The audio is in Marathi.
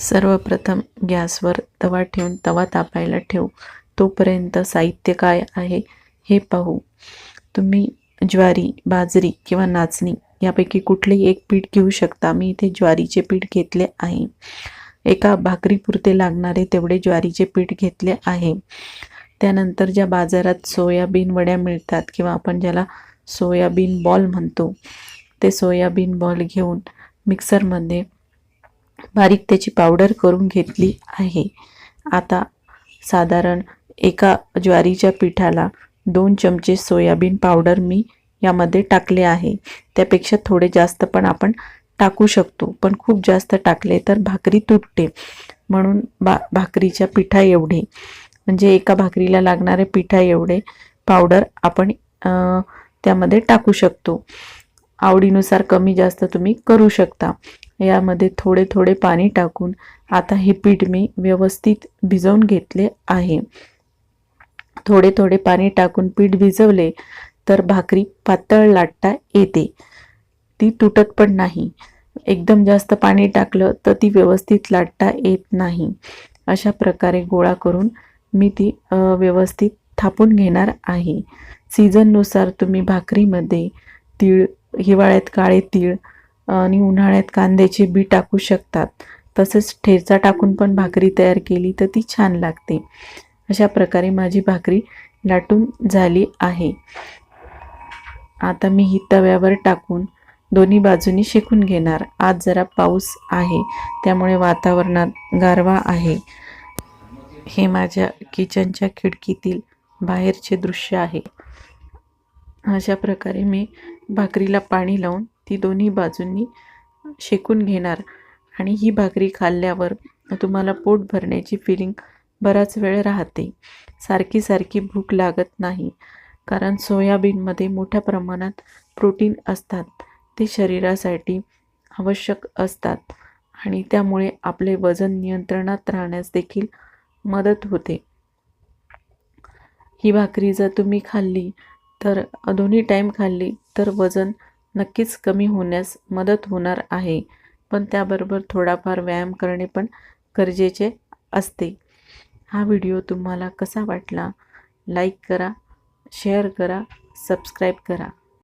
सर्वप्रथम गॅसवर तवा ठेवून तवा तापायला ठेवू. तोपर्यंत साहित्य काय आहे हे पाहू. तुम्ही ज्वारी बाजरी किंवा नाचणी यापैकी कुठलेही एक पीठ घेऊ शकता. मी इथे ज्वारीचे पीठ घेतले आहे. एका भाकरीपुरते लागणारे तेवढे ज्वारीचे पीठ घेतले आहे. त्यानंतर ज्या बाजारात सोयाबीन वड्या मिळतात किंवा आपण ज्याला सोयाबीन बॉल म्हणतो ते सोयाबीन बॉल घेऊन मिक्सरमध्ये बारीक त्याची पावडर करून घेतली आहे. आता साधारण एका ज्वारीच्या पिठाला दोन चमचे सोयाबीन पावडर मी यामध्ये टाकले आहे. त्यापेक्षा थोडे जास्त पण आपण टाकू शकतो. पण खूप जास्त टाकले तर भाकरी तुटते. म्हणून बा भाकरीच्या पिठा एवढे. म्हणजे एका भाकरीला लागणारे पिठा एवढे पावडर आपण त्यामध्ये टाकू शकतो. आवडीनुसार कमी जास्त तुम्ही करू शकता. यामध्ये थोडे थोडे पाणी टाकून आता हे पीठ मी व्यवस्थित भिजवून घेतले आहे. थोडे थोडे पाणी टाकून पीठ भिजवले तर भाकरी पातळ लाटता येते. ती तुटत पण नाही. एकदम जास्त पाणी टाकलं तर ती व्यवस्थित लाटता येत नाही. अशा प्रकारे गोळा करून मी ती व्यवस्थित थापून घेणार आहे. सीझननुसार तुम्ही भाकरीमध्ये तीळ हिवाळ्यात काळे तीळ आणि उन्हाळ्यात कांद्याचे बी टाकू शकतात. तसेच ठेचा टाकून पण भाकरी तयार केली तर ती छान लागते. अशा प्रकारे माझी भाकरी लाटून झाली आहे. आता मी ही तव्यावर टाकून दोन्ही बाजूनी शेकून घेणार. आज जरा पाऊस आहे त्यामुळे वातावरणात गारवा आहे. हे माझ्या किचनच्या खिडकीतील बाहेरचे दृश्य आहे. अशा प्रकारे मी भाकरीला पाणी लावून ती दोन्ही बाजूंनी शेकून घेणार. आणि ही भाकरी खाल्ल्यावर तुम्हाला पोट भरण्याची फिलिंग बराच वेळ राहते. सारखी सारखी भूक लागत नाही. कारण सोयाबीनमध्ये मोठ्या प्रमाणात प्रोटीन असतात. ते शरीरासाठी आवश्यक असतात. आणि त्यामुळे आपले वजन नियंत्रणात राहण्यास देखील मदत होते. ही भाकरी जर तुम्ही खाल्ली तर दोन्ही टाईम खाल्ली तर वजन नक्कीच कमी होण्यास मदत होणार आहे. पण त्याबरोबर थोडाफार व्यायाम करणे पण गरजेचे असते. हा व्हिडिओ तुम्हाला कसा वाटला? लाईक करा शेअर करा सबस्क्राईब करा.